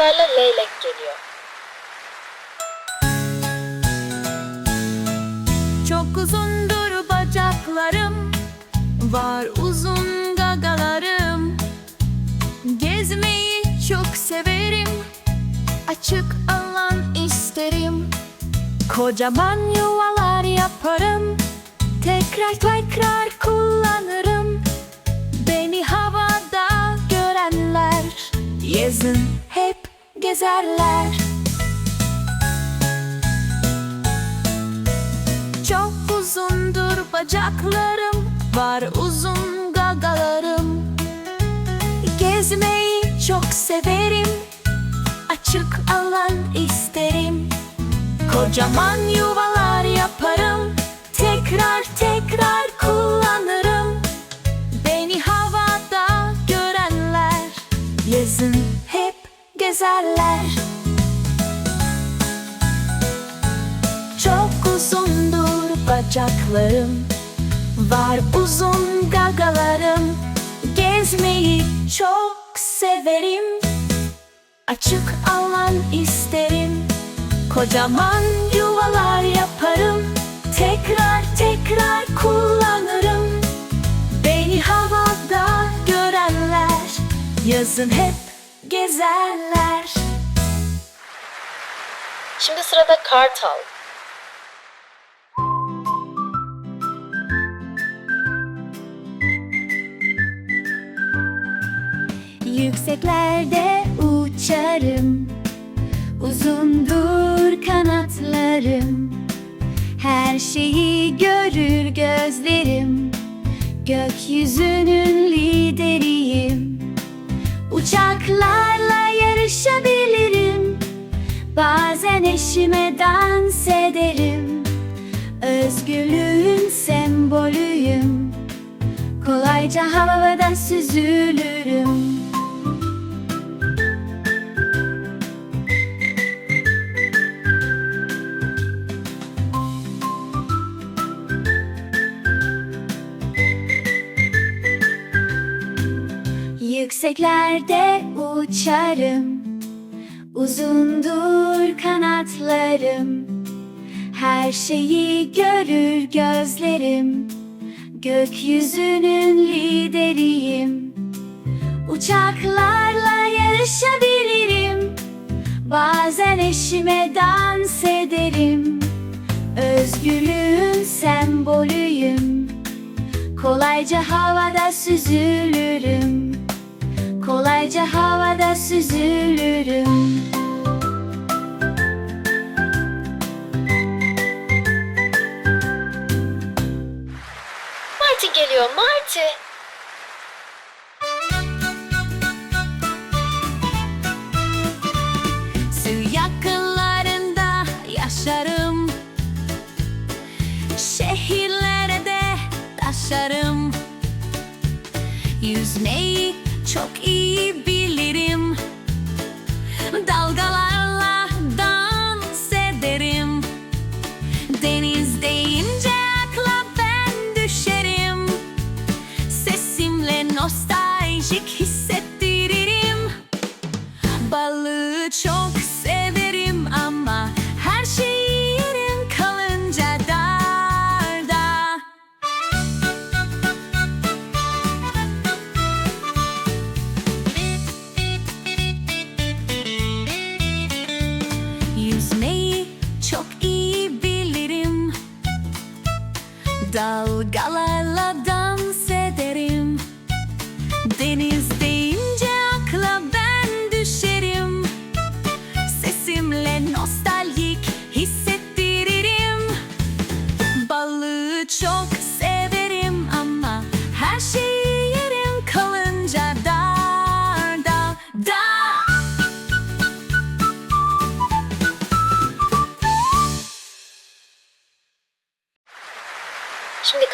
seslerle leylek geliyor. Çok uzundur bacaklarım Var uzun gagalarım. Gezmeyi çok severim Açık alan isterim. Kocaman yuvalar yaparım Tekrar tekrar kullanırım. Beni havada görenler Yazın gezerler Çok uzundur bacaklarım Var uzun gagalarım. Gezmeyi çok severim Açık alan isterim. Kocaman yuvalar yaparım bacaklarım Var uzun gagalarım. Gezmeyi çok severim. Açık alan isterim. Kocaman yuvalar yaparım. Tekrar tekrar kullanırım. Beni havada görenler Yazın hep gezerler. Şimdi sırada kartal. Yükseklerde uçarım. Uzundur kanatlarım. Her şeyi görür gözlerim. Gökyüzünün lideriyim. Uçaklarla yarışabilirim. Bazen eşime dans ederim. Özgürlüğün sembolüyüm. Kolayca havada süzülürüm Yükseklerde uçarım. Uzundur kanatlarım. Her şeyi görür gözlerim. Gökyüzünün lideriyim. Uçaklarla yarışabilirim. Bazen eşime dans ederim. Özgürlüğün sembolüyüm. Kolayca havada süzülürüm Kolayca havada süzülürüm. Marty geliyor, Marty. Su yakınlarında yaşarım. Şehirlere de taşarım. Yüzmeyi çok iyi bilirim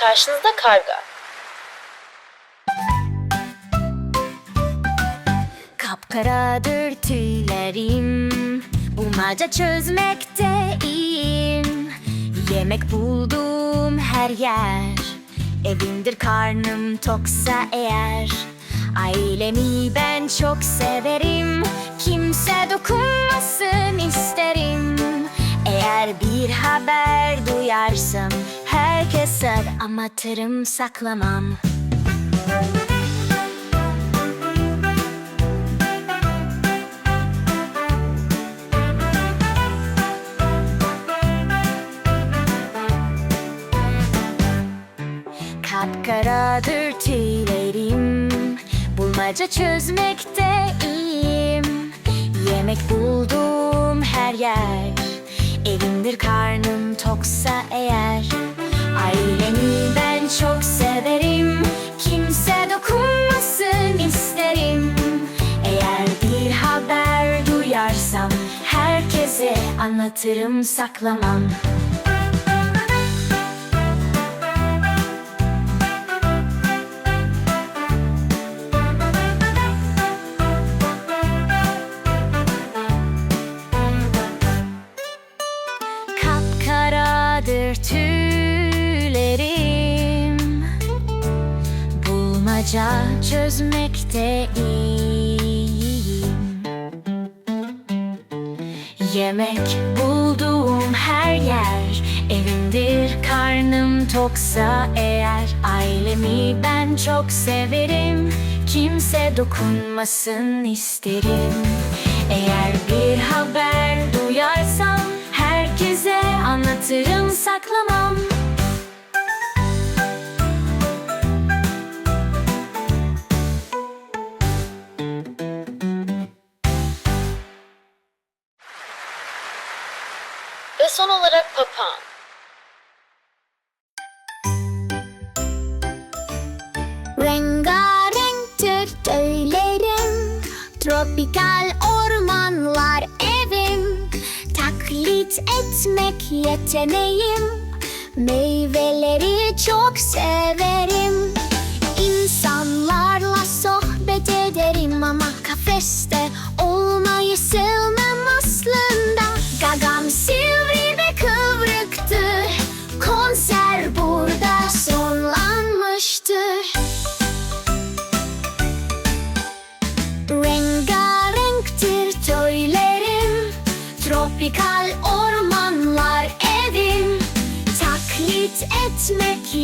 karşınızda karga. Kapkaradır tüylerim Bulmaca çözmekte iyiyim. Yemek buldum her yer Evimdir karnım toksa eğer. Ailemi ben çok severim Kimse dokunmasın isterim. Eğer bir haber duyarsam Herkese amatırım saklamam. Kapkaradır tüylerim Bulmaca çözmekte iyiyim. Yemek buldum her yer Evimdir karnım toksa eğer çok severim. Kimse dokunmasın isterim. Eğer bir haber duyarsam Herkese anlatırım saklamam Bulmaca çözmekte iyiyim. Yemek bulduğum her yer. Evimdir karnım toksa eğer. Ailemi ben çok severim. Kimse dokunmasın isterim. Eğer bir haber duyarsam Herkese anlatırım saklamam son olarak papağan. Rengarenktir tüylerim Tropikal ormanlar evim. Taklit etmek yeteneğim Meyveleri çok severim. İnsanlarla sohbet ederim ama kafeste olmayı sevmem aslında. Gagam sivri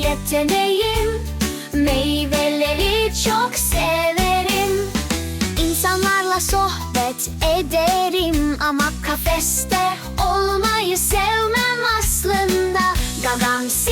yeteneğim. Meyveleri çok severim. İnsanlarla sohbet ederim Ama kafeste olmayı sevmem aslında. Gagam sivri ve